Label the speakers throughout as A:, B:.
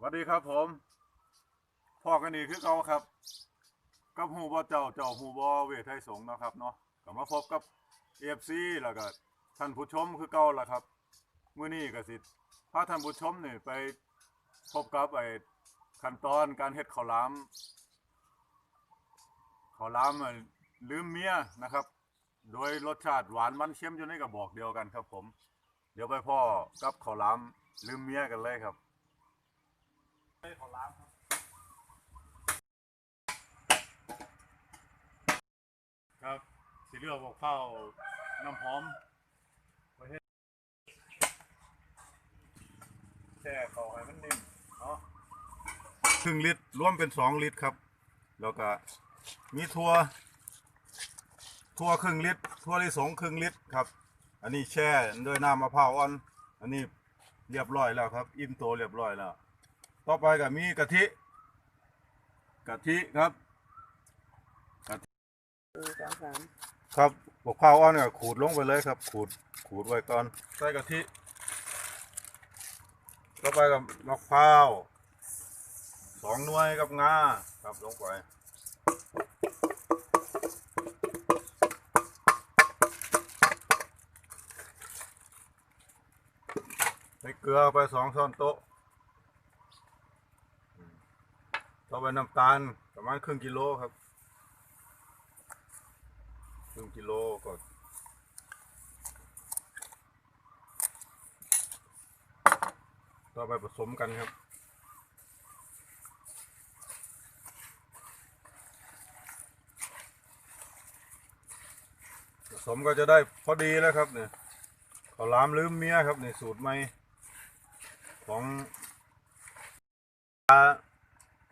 A: สวัสดีครับผมพ่อกันนี่คือเกาครับ กับฮูบ่เจ้าเจ้าฮูบ่เวทไทยสงนะครับเนาะก็มาพบกับ AFC แล้วก็ท่านผู้ชมคือเก่าล่ะครับมื้อนี้ก็สิพาท่านผู้ชมนี่ไปพบกับไอ้ขั้นตอนการเฮ็ดข้าวหลามข้าวหลามอะลืมเมียนะครับ โดยรสชาติหวานมันเค็มอยู่ในกระบอกเดียวกันครับผม เดี๋ยวไปพ่อกับข้าวหลามลืมเมียกันเลยครับ ครับสีเลืองบอกข้าวน้ำหอมไว้เฮ็ดแช่เขาให้มันนิ่มเนาะครึ่งลิตรรวมเป็นสองลิตรครับ แล้วก็มีทั่วทั่วครึ่งลิตรทั่วลิสงครึ่งลิตรครับ อันนี้แช่ด้วยน้ำมะพร้าวอ่อน อันนี้เรียบร้อยแล้วครับ อิ่มโตเรียบร้อยแล้ว ต่อไปก็มีกะทิกะทิครับ
B: หนึ่งสองสาม
A: ครับบกข้าวอ่อนเนี่ยขูดลงไปเลยครับ ขูดขูดไว้ก่อนใส่กะทิต่อไปกับมะพร้าวสองหน่วยกับงาครับลงไปใส่เกลือไปสองช้อนโต๊ะอืม ต่อไปน้ำตาลประมาณครึ่งกิโลครับ ครึ่งกิโลก็ต่อไปผสมกันครับผสมก็จะได้พอดีแล้วครับเนี่ยข้าวหลามลืมเมียครับนี่สูตรใหม่ของ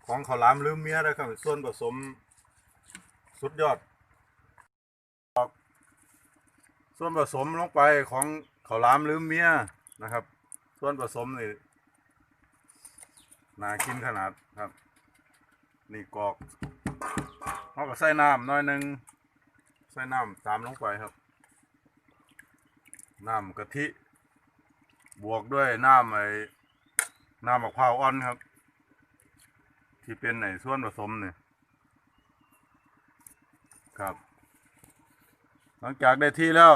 A: ของข้าวหลามลืมเมียนะครับส่วนผสมสุดยอด ส่วนผสมลงไปของข้าวหลามลืมเมียนะครับ ส่วนผสมนี่น่ากินขนาดครับ นี่กรอกเราก็ใส่น้ำน้อยหนึ่งใส่น้ำตามลงไปครับ น้ำกะทิ บวกด้วยน้ำไอ้น้ำมะพร้าวอ่อนครับ ที่เป็นไอ้ส่วนผสมเนี่ยครับ หลังจากได้ที่แล้ว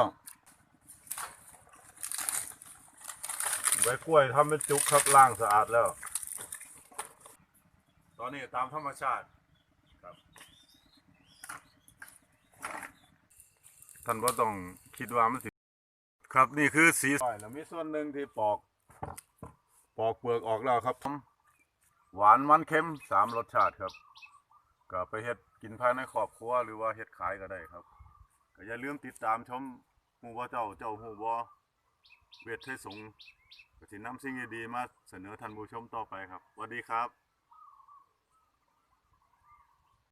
A: ใบกล้วยทำเป็นจุกครับล้างสะอาดแล้ว ตอนนี้ตามธรรมชาติครับท่านว่าต้องคิดว่ามันสิ ครับนี่คือสีสอยแล้วมีส่วนหนึ่งที่ปอก ปอกเปลือกออกแล้วครับ หวานมันเค็มสามรสชาติครับก็ไปเฮ็ดกินภายในครอบครัวหรือว่าเฮ็ดขายก็ได้ครับก็อย่าลืมติดตามชมหมู่บ่เจ้าเจ้าหมู่บ่เวทเทศสงก็สินำสิ่งดีๆมาเสนอท่านผู้ชมต่อไปครับสวัสดีครับ